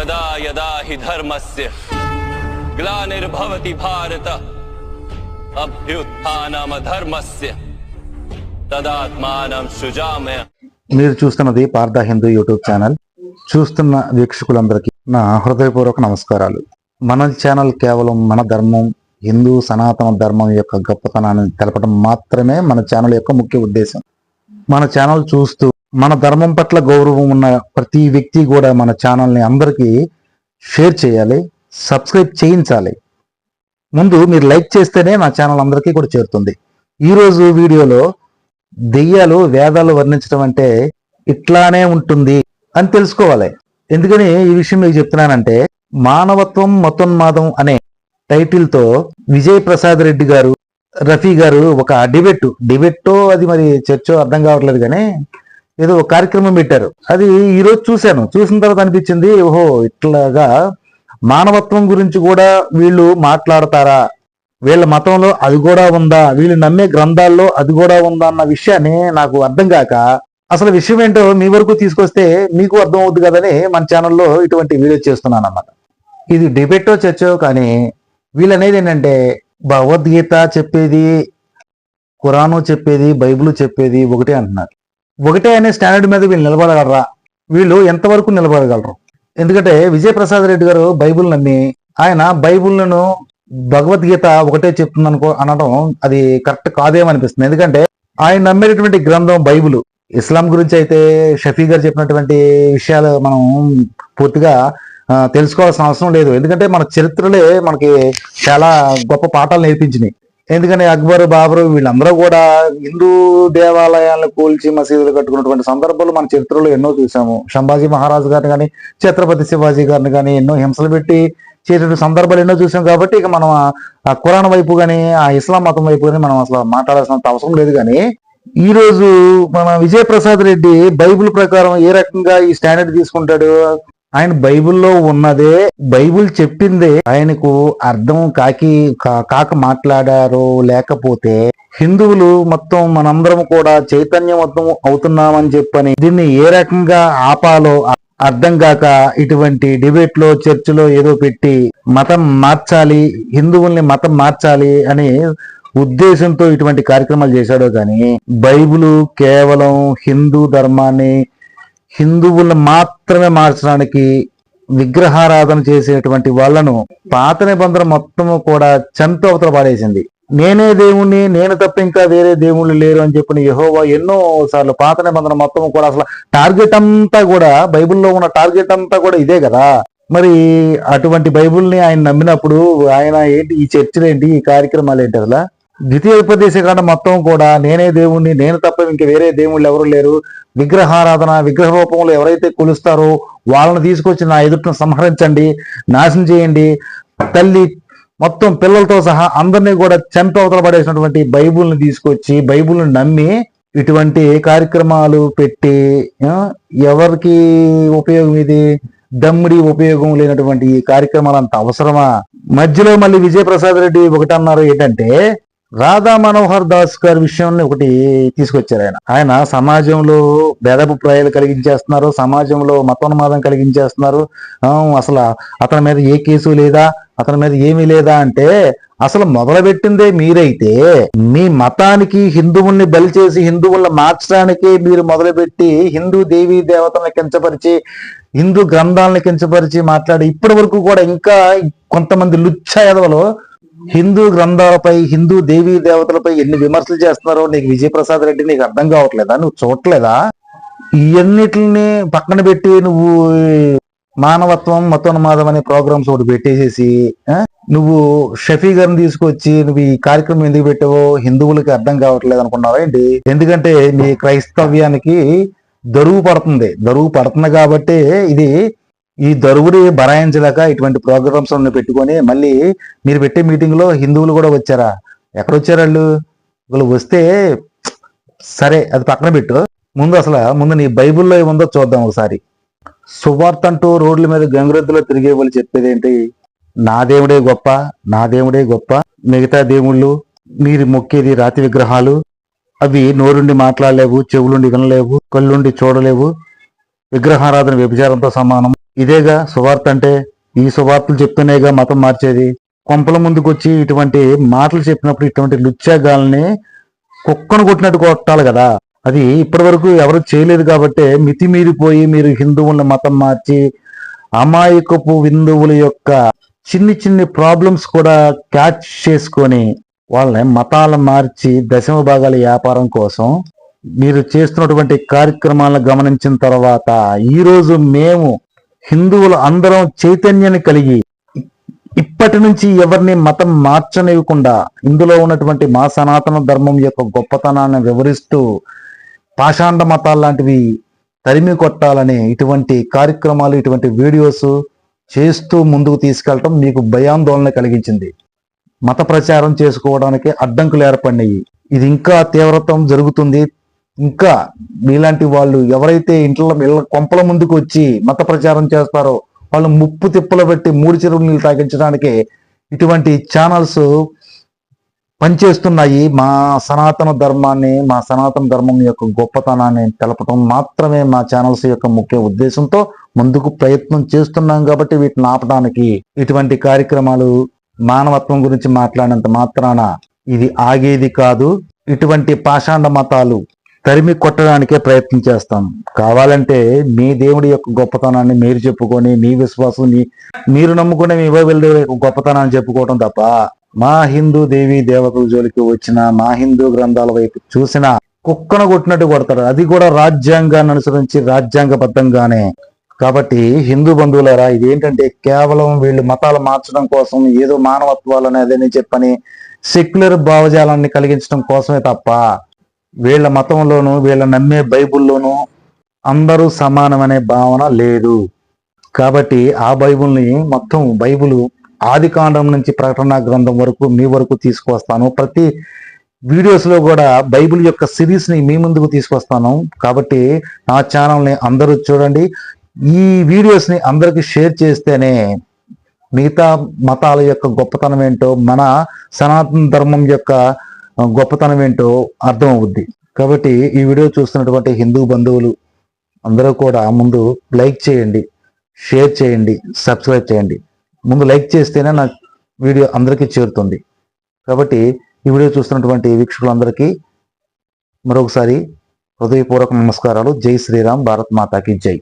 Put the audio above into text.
యదా యదా హి ధర్మస్య గ్లానిర్భవతి భారత అభ్యుత్థానమధర్మస్య తదాత్మానం సృజామయ మీరు చూస్తున్నది పార్థ హిందూ యూట్యూబ్ ఛానల్. చూస్తున్న వీక్షకులందరికీ నా హృదయపూర్వక నమస్కారాలు. మన ఛానల్ కేవలం మన ధర్మం హిందూ సనాతన ధర్మం యొక్క గొప్పతనాన్ని తెలపడం మాత్రమే మన ఛానల్ యొక్క ముఖ్య ఉద్దేశం. మన ఛానల్ చూస్తూ మన ధర్మం పట్ల గౌరవం ఉన్న ప్రతి వ్యక్తి కూడా మన ఛానల్ని అందరికీ షేర్ చేయాలి సబ్స్క్రైబ్ చేయించాలి. ముందు మీరు లైక్ చేస్తేనే నా ఛానల్ అందరికీ కూడా చేరుతుంది. ఈరోజు వీడియోలో దెయ్యాలు వేదాలు వర్ణించడం అంటే ఇట్లానే ఉంటుంది అని తెలుసుకోవాలి. ఎందుకని ఈ విషయం మీకు చెప్తున్నానంటే మానవత్వం మతోన్మాదం అనే టైటిల్తో విజయ్ ప్రసాద్ రెడ్డి గారు రఫీ గారు ఒక డిబెట్ డిబెట్టో అది మరి చర్చో అర్థం కావట్లేదు కానీ ఏదో కార్యక్రమం పెట్టారు. అది ఈరోజు చూశాను. చూసిన తర్వాత అనిపించింది ఓహో ఇట్లాగా మానవత్వం గురించి కూడా వీళ్ళు మాట్లాడతారా? వీళ్ళ మతంలో అది కూడా ఉందా? వీళ్ళు నమ్మే గ్రంథాల్లో అది కూడా ఉందా అన్న విషయాన్ని నాకు అర్థం కాక అసలు విషయం ఏంటో మీ వరకు తీసుకొస్తే మీకు అర్థం అవుద్ది కదని మన ఛానల్లో ఇటువంటి వీడియో చేస్తున్నాను అన్నమాట ఇది డిబేటో చర్చో కానీ వీళ్ళనేది ఏంటంటే భగవద్గీత చెప్పేది ఖురాను చెప్పేది బైబిల్ చెప్పేది ఒకటే అంటున్నారు. ఒకటే అనే స్టాండర్డ్ మీద వీళ్ళు నిలబడగలరా? వీళ్ళు ఎంతవరకు నిలబడగలరు? ఎందుకంటే విజయప్రసాద్ రెడ్డి గారు బైబిల్ నమ్మి ఆయన బైబిల్ను భగవద్గీత ఒకటే చెప్తుంది అనుకో అనడం అది కరెక్ట్ కాదేమనిపిస్తుంది. ఎందుకంటే ఆయన నమ్మేటటువంటి గ్రంథం బైబిల్. ఇస్లాం గురించి అయితే షఫీ గారు చెప్పినటువంటి విషయాలు మనం పూర్తిగా తెలుసుకోవాల్సిన అవసరం లేదు. ఎందుకంటే మన చరిత్రలే మనకి చాలా గొప్ప పాఠాలు నేర్పించినాయి. ఎందుకంటే అక్బర్ బాబరు వీళ్ళందరూ కూడా హిందూ దేవాలయాలను కూల్చి మసీదులు కట్టుకున్నటువంటి సందర్భాలు మన చరిత్రలో ఎన్నో చూసాము సంభాజీ మహారాజు గారిని కానీ ఛత్రపతి శివాజీ గారిని కానీ ఎన్నో హింసలు పెట్టి చేసిన సందర్భాలు ఎన్నో చూసాం కాబట్టి ఇక మనం ఆ- కురాన్ వైపు కానీ ఆ ఇస్లాం మతం వైపు కానీ మనం అసలు మాట్లాడాల్సినంత అవసరం లేదు కానీ ఈ రోజు మన విజయప్రసాద్ రెడ్డి బైబిల్ ప్రకారం ఏ రకంగా ఈ స్టాండర్డ్ తీసుకుంటాడు? ఆయన బైబిల్లో ఉన్నదే బైబిల్ చెప్పిందే ఆయనకు అర్థం కాకి కాక మాట్లాడారో లేకపోతే హిందువులు మొత్తం మనందరం కూడా చైతన్యవంతం అవుతున్నామని చెప్పని దీన్ని ఏ రకంగా ఆపాలో అర్థం కాక ఇటువంటి డిబేట్లో చర్చిలో ఏదో పెట్టి మతం మార్చాలి హిందువుల్ని మతం మార్చాలి అని ఉద్దేశంతో ఇటువంటి కార్యక్రమాలు చేశాడో కానీ బైబిల్ కేవలం హిందూ ధర్మాన్ని హిందువులను మాత్రమే మార్చడానికి విగ్రహారాధన చేసేటువంటి వాళ్ళను పాత నిబంధన మొత్తము కూడా చంపి అవతల పాడేసింది నేనే దేవుణ్ణి నేను తప్ప ఇంకా వేరే దేవుళ్ళు లేరు అని చెప్పిన యహోవా ఎన్నో సార్లు పాత నిబంధన మొత్తం కూడా అసలు టార్గెట్ అంతా కూడా బైబిల్లో ఉన్న టార్గెట్ అంతా కూడా ఇదే కదా. మరి అటువంటి బైబుల్ని ఆయన నమ్మినప్పుడు ఆయన ఏంటి ఈ చర్చలు ఏంటి ఈ కార్యక్రమాలు ఏంటి అసలు? ద్వితీయ ఉపదేశ కాండ మొత్తం కూడా నేనే దేవుణ్ణి నేను తప్ప ఇంక వేరే దేవుళ్ళు ఎవరు లేరు. విగ్రహారాధన విగ్రహ రూపంలో ఎవరైతే కొలుస్తారో వాళ్ళని తీసుకొచ్చి నా ఎదుటిని సంహరించండి నాశనం చేయండి. తల్లి మొత్తం పిల్లలతో సహా అందరినీ కూడా చంపి అవతల పడేసినటువంటి బైబుల్ని తీసుకొచ్చి బైబుల్ని నమ్మి ఇటువంటి కార్యక్రమాలు పెట్టి ఎవరికి ఉపయోగం ఇది? దమ్ముడి ఉపయోగం లేనటువంటి ఈ కార్యక్రమాలు అంత అవసరమా? మధ్యలో మళ్ళీ విజయప్రసాద్ రెడ్డి ఒకటి అన్నారు ఏంటంటే రాధా మనోహర్ దాస్ గారి విషయాన్ని ఒకటి తీసుకొచ్చారు ఆయన. ఆయన సమాజంలో భేదాభిప్రాయాలు కలిగించేస్తున్నారు సమాజంలో మతోన్మాదం కలిగించేస్తున్నారు. అసలు అతని మీద ఏ కేసు లేదా అతని మీద ఏమీ లేదా అంటే అసలు మొదలుపెట్టిందే మీరైతే. మీ మతానికి హిందువుల్ని బలి చేసి హిందువుల్ని మార్చడానికి మీరు మొదలుపెట్టి హిందూ దేవీ దేవతలను కించపరిచి హిందూ గ్రంథాలను కించపరిచి మాట్లాడి ఇప్పటి వరకు కూడా ఇంకా కొంతమంది లుచ్చ ఎదవలు హిందూ గ్రంథాలపై హిందూ దేవీ దేవతలపై ఎన్ని విమర్శలు చేస్తున్నారో నీకు విజయప్రసాద్ రెడ్డి నీకు అర్థం కావట్లేదా? నువ్వు చూడట్లేదా? ఇవన్నిటిని పక్కన పెట్టి నువ్వు మానవత్వం మతోన్మాదం అనే ప్రోగ్రామ్స్ ఒకటి పెట్టేసేసి నువ్వు షఫీ గారిని తీసుకొచ్చి నువ్వు ఈ కార్యక్రమం ఎందుకు పెట్టావో హిందువులకి అర్థం కావట్లేదు అనుకున్నావా ఏంటి? ఎందుకంటే నీ క్రైస్తవ్యానికి దరువు పడుతుంది. దరువు పడుతుంది కాబట్టి ఇది ఈ దరువుని బరాయించలేక ఇటువంటి ప్రోగ్రామ్స్ పెట్టుకొని మళ్ళీ మీరు పెట్టే మీటింగ్లో హిందువులు కూడా వచ్చారా? ఎక్కడ వచ్చారు వాళ్ళు? వాళ్ళు వస్తే సరే అది పక్కన పెట్టు. ముందు అసలు ముందు నీ బైబిల్లో ఏముందో చూద్దాం ఒకసారి. సువార్త అంటూ రోడ్ల మీద గంగరెద్దులో తిరిగే వాళ్ళు చెప్పేది ఏంటి నా దేవుడే గొప్ప నా దేవుడే గొప్ప మిగతా దేవుళ్ళు మీరు మొక్కేది రాతి విగ్రహాలు అవి నోరుండి మాట్లాడలేవు చెవులుండి వినలేవు కళ్ళుండి చూడలేవు విగ్రహారాధన వ్యభిచారంతో సమానం. ఇదేగా సువార్త అంటే ఈ సువార్తలు చెప్తూనేగా మతం మార్చేది. కొంపల ముందుకొచ్చి ఇటువంటి మాటలు చెప్పినప్పుడు ఇటువంటి లుచ్చాగాల్ని కుక్కను కొట్టినట్టు కొట్టాలి కదా. అది ఇప్పటి వరకు ఎవరు చేయలేదు కాబట్టి మితిమీరిపోయి మీరు హిందువుల మతం మార్చి అమాయకపు హిందువుల యొక్క చిన్ని చిన్ని ప్రాబ్లమ్స్ కూడా క్యాచ్ చేసుకొని వాళ్ళని మతాలు మార్చి దశమ భాగాల వ్యాపారం కోసం మీరు చేస్తున్నటువంటి కార్యక్రమాలను గమనించిన తర్వాత ఈరోజు మేము హిందువులు అందరం చైతన్యాన్ని కలిగి ఇప్పటి నుంచి ఎవరిని మతం మార్చనివ్వకుండా ఇందులో ఉన్నటువంటి మా సనాతన ధర్మం యొక్క గొప్పతనాన్ని వివరిస్తూ పాషాండ మతాలు లాంటివి తరిమి కొట్టాలని ఇటువంటి కార్యక్రమాలు ఇటువంటి వీడియోస్ చేస్తూ ముందుకు తీసుకెళ్ళటం మీకు భయాందోళన కలిగించింది. మత ప్రచారం చేసుకోవడానికి అడ్డంకులు ఏర్పడినాయి. ఇది ఇంకా తీవ్రతం జరుగుతుంది. ఇంకా మీలాంటి వాళ్ళు ఎవరైతే ఇంట్లో ఇళ్ళ కొంపల ముందుకు వచ్చి మత ప్రచారం చేస్తారో వాళ్ళు ముప్పు తిప్పలు పెట్టి మూడు చెరువులు నీళ్ళు తాగించడానికి ఇటువంటి ఛానల్స్ పనిచేస్తున్నాయి. మా సనాతన ధర్మాన్ని మా సనాతన ధర్మం యొక్క గొప్పతనాన్ని తెలపటం మాత్రమే మా ఛానల్స్ యొక్క ముఖ్య ఉద్దేశంతో ముందుకు ప్రయత్నం చేస్తున్నాం కాబట్టి వీటిని ఆపడానికి ఇటువంటి కార్యక్రమాలు మానవత్వం గురించి మాట్లాడినంత మాత్రాన ఇది ఆగేది కాదు. ఇటువంటి పాషాండ మతాలు తరిమి కొట్టడానికే ప్రయత్నం చేస్తాం. కావాలంటే మీ దేవుడి యొక్క గొప్పతనాన్ని మీరు చెప్పుకొని మీ విశ్వాసం నీ మీరు నమ్ముకునే మీ బైబిల్ దేవుడి యొక్క గొప్పతనాన్ని చెప్పుకోవడం తప్ప మా హిందూ దేవి దేవతల జోలికి వచ్చిన మా హిందూ గ్రంథాల వైపు చూసిన కుక్కను కొట్టినట్టు కొడతారు. అది కూడా రాజ్యాంగాన్ని అనుసరించి రాజ్యాంగబద్ధంగానే. కాబట్టి హిందూ బంధువులారా ఇదేంటంటే కేవలం వీళ్ళు మతాలు మార్చడం కోసం ఏదో మానవత్వాలు అనేది చెప్పని సెక్యులర్ భావజాలాన్ని కలిగించడం కోసమే తప్ప వీళ్ళ మతంలోనూ వీళ్ళ నమ్మే బైబిల్లోనూ అందరూ సమానమనే భావన లేదు. కాబట్టి ఆ బైబుల్ని మొత్తం బైబిల్ ఆది కాండం నుంచి ప్రకటన గ్రంథం వరకు మీ వరకు తీసుకొస్తాను ప్రతి వీడియోస్లో కూడా బైబిల్ యొక్క సిరీస్ని మీ ముందుకు తీసుకొస్తాను కాబట్టి నా ఛానల్ని అందరూ చూడండి. ఈ వీడియోస్ని అందరికీ షేర్ చేస్తేనే మిగతా మతాల యొక్క గొప్పతనం ఏంటో మన సనాతన ధర్మం యొక్క గొప్పతనం ఏంటో అర్థం అవుద్ది కాబట్టి ఈ వీడియో చూస్తున్నటువంటి హిందూ బంధువులు అందరూ కూడా ముందు లైక్ చేయండి షేర్ చేయండి సబ్స్క్రైబ్ చేయండి. ముందు లైక్ చేస్తేనే నా వీడియో అందరికీ చేరుతుంది. కాబట్టి ఈ వీడియో చూస్తున్నటువంటి వీక్షకులందరికీ మరొకసారి హృదయపూర్వక నమస్కారాలు. జై శ్రీరామ్ భారత్ మాతాకి జై.